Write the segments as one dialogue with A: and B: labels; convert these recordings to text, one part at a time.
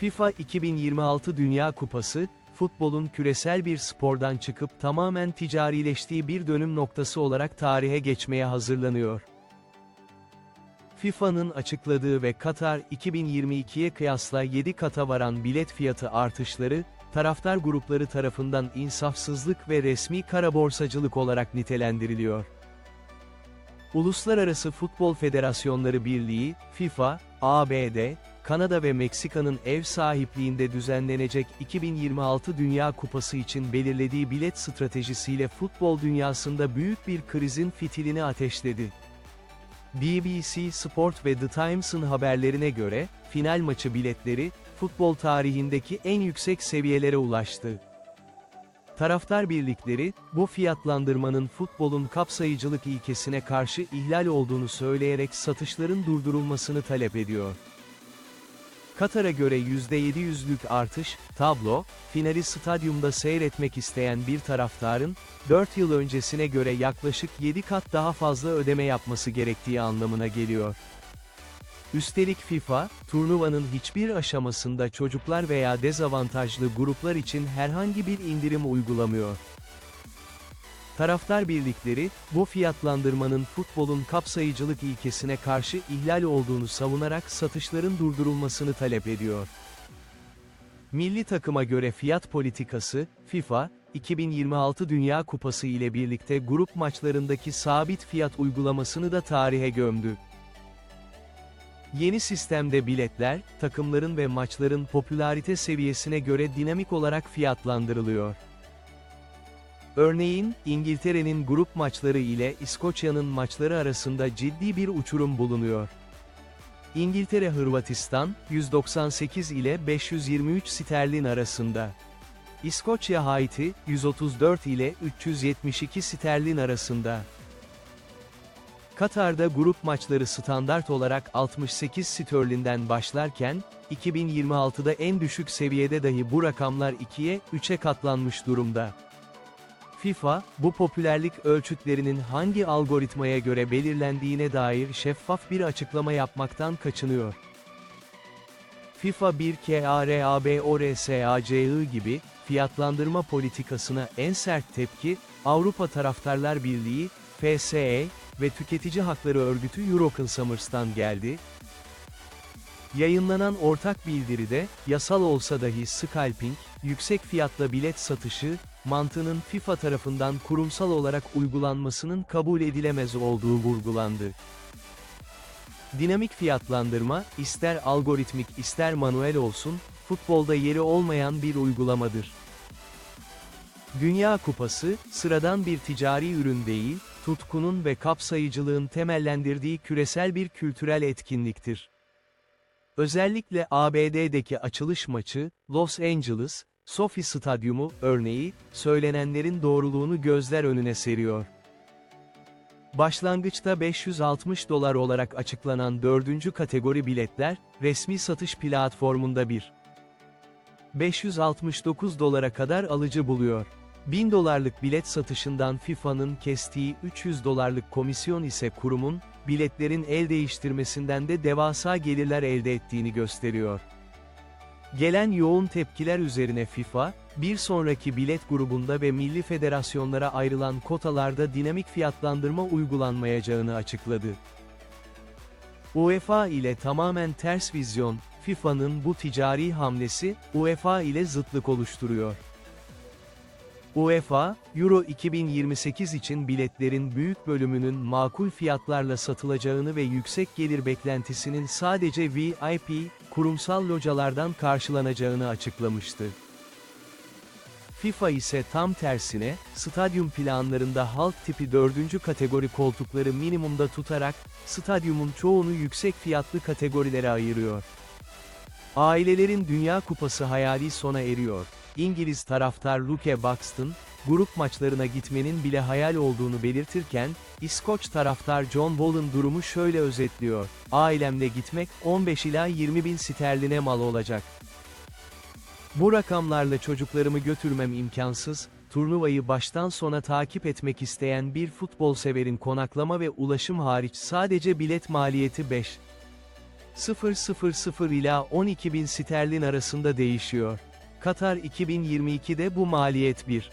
A: FIFA 2026 Dünya Kupası, futbolun küresel bir spordan çıkıp tamamen ticarileştiği bir dönüm noktası olarak tarihe geçmeye hazırlanıyor. FIFA'nın açıkladığı ve Katar 2022'ye kıyasla 7 kata varan bilet fiyatı artışları, taraftar grupları tarafından insafsızlık ve resmi kara borsacılık olarak nitelendiriliyor. Uluslararası Futbol Federasyonları Birliği, FIFA, ABD, Kanada ve Meksika'nın ev sahipliğinde düzenlenecek 2026 Dünya Kupası için belirlediği bilet stratejisiyle futbol dünyasında büyük bir krizin fitilini ateşledi. BBC Sport ve The Times'ın haberlerine göre, final maçı biletleri, futbol tarihindeki en yüksek seviyelere ulaştı. Taraftar birlikleri, bu fiyatlandırmanın futbolun kapsayıcılık ilkesine karşı ihlal olduğunu söyleyerek satışların durdurulmasını talep ediyor. Katar'a göre %700'lük artış, tablo, finali stadyumda seyretmek isteyen bir taraftarın, 4 yıl öncesine göre yaklaşık 7 kat daha fazla ödeme yapması gerektiği anlamına geliyor. Üstelik FIFA, turnuvanın hiçbir aşamasında çocuklar veya dezavantajlı gruplar için herhangi bir indirim uygulamıyor. Taraftar birlikleri, bu fiyatlandırmanın futbolun kapsayıcılık ilkesine karşı ihlal olduğunu savunarak satışların durdurulmasını talep ediyor. Milli takıma göre fiyat politikası, FIFA, 2026 Dünya Kupası ile birlikte grup maçlarındaki sabit fiyat uygulamasını da tarihe gömdü. Yeni sistemde biletler, takımların ve maçların popülarite seviyesine göre dinamik olarak fiyatlandırılıyor. Örneğin, İngiltere'nin grup maçları ile İskoçya'nın maçları arasında ciddi bir uçurum bulunuyor. İngiltere-Hırvatistan, 198 ile 523 sterlin arasında. İskoçya-Haiti, 134 ile 372 sterlin arasında. Katar'da grup maçları standart olarak 68 sterlinden başlarken, 2026'da en düşük seviyede dahi bu rakamlar 2'ye, 3'e katlanmış durumda. FIFA, bu popülerlik ölçütlerinin hangi algoritmaya göre belirlendiğine dair şeffaf bir açıklama yapmaktan kaçınıyor. FIFA 1 KARABORSACI gibi, fiyatlandırma politikasına en sert tepki, Avrupa Taraftarlar Birliği, FSE ve Tüketici Hakları Örgütü Euroconsumers'tan geldi. Yayınlanan ortak bildiride, yasal olsa dahi scalping, yüksek fiyatla bilet satışı, mantığının FIFA tarafından kurumsal olarak uygulanmasının kabul edilemez olduğu vurgulandı. Dinamik fiyatlandırma, ister algoritmik ister manuel olsun, futbolda yeri olmayan bir uygulamadır. Dünya Kupası, sıradan bir ticari ürün değil, tutkunun ve kapsayıcılığın temellendirdiği küresel bir kültürel etkinliktir. Özellikle ABD'deki açılış maçı, Los Angeles, Sophie Stadyumu, örneği, söylenenlerin doğruluğunu gözler önüne seriyor. Başlangıçta 560 dolar olarak açıklanan dördüncü kategori biletler, resmi satış platformunda 1. 569 dolara kadar alıcı buluyor. 1000 dolarlık bilet satışından FIFA'nın kestiği 300 dolarlık komisyon ise kurumun, biletlerin el değiştirmesinden de devasa gelirler elde ettiğini gösteriyor. Gelen yoğun tepkiler üzerine FIFA, bir sonraki bilet grubunda ve milli federasyonlara ayrılan kotalarda dinamik fiyatlandırma uygulanmayacağını açıkladı. UEFA ile tamamen ters vizyon, FIFA'nın bu ticari hamlesi, UEFA ile zıtlık oluşturuyor. UEFA, Euro 2028 için biletlerin büyük bölümünün makul fiyatlarla satılacağını ve yüksek gelir beklentisinin sadece VIP, kurumsal localardan karşılanacağını açıklamıştı. FIFA ise tam tersine, stadyum planlarında halk tipi 4. kategori koltukları minimumda tutarak, stadyumun çoğunu yüksek fiyatlı kategorilere ayırıyor. Ailelerin Dünya Kupası hayali sona eriyor. İngiliz taraftar Luke Buxton, grup maçlarına gitmenin bile hayal olduğunu belirtirken, İskoç taraftar John Wall'ın durumu şöyle özetliyor. Ailemle gitmek, 15 ila 20 bin sterline mal olacak. Bu rakamlarla çocuklarımı götürmem imkansız, turnuvayı baştan sona takip etmek isteyen bir futbol severin konaklama ve ulaşım hariç sadece bilet maliyeti 5. 0.00 ila 12.000 sterlin arasında değişiyor. Katar 2022'de bu maliyet 1.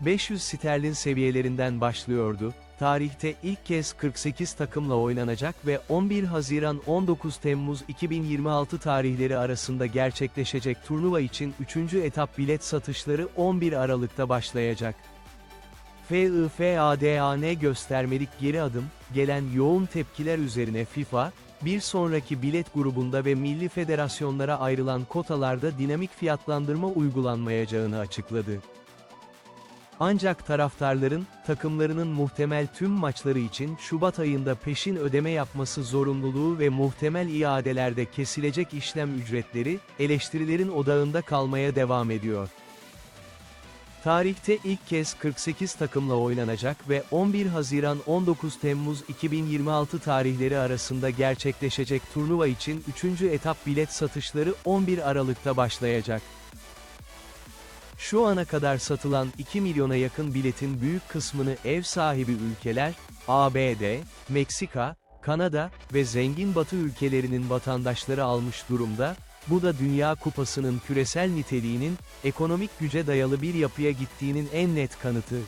A: 500 sterlin seviyelerinden başlıyordu. Tarihte ilk kez 48 takımla oynanacak ve 11 Haziran 19 Temmuz 2026 tarihleri arasında gerçekleşecek turnuva için 3. etap bilet satışları 11 Aralık'ta başlayacak. FIFADAN göstermelik geri adım, gelen yoğun tepkiler üzerine FIFA, bir sonraki bilet grubunda ve milli federasyonlara ayrılan kotalarda dinamik fiyatlandırma uygulanmayacağını açıkladı. Ancak taraftarların, takımlarının muhtemel tüm maçları için Şubat ayında peşin ödeme yapması zorunluluğu ve muhtemel iadelerde kesilecek işlem ücretleri, eleştirilerin odağında kalmaya devam ediyor. Tarihte ilk kez 48 takımla oynanacak ve 11 Haziran 19 Temmuz 2026 tarihleri arasında gerçekleşecek turnuva için 3. etap bilet satışları 11 Aralık'ta başlayacak. Şu ana kadar satılan 2 milyona yakın biletin büyük kısmını ev sahibi ülkeler, ABD, Meksika, Kanada ve zengin batı ülkelerinin vatandaşları almış durumda, bu da Dünya Kupası'nın küresel niteliğinin, ekonomik güce dayalı bir yapıya gittiğinin en net kanıtı.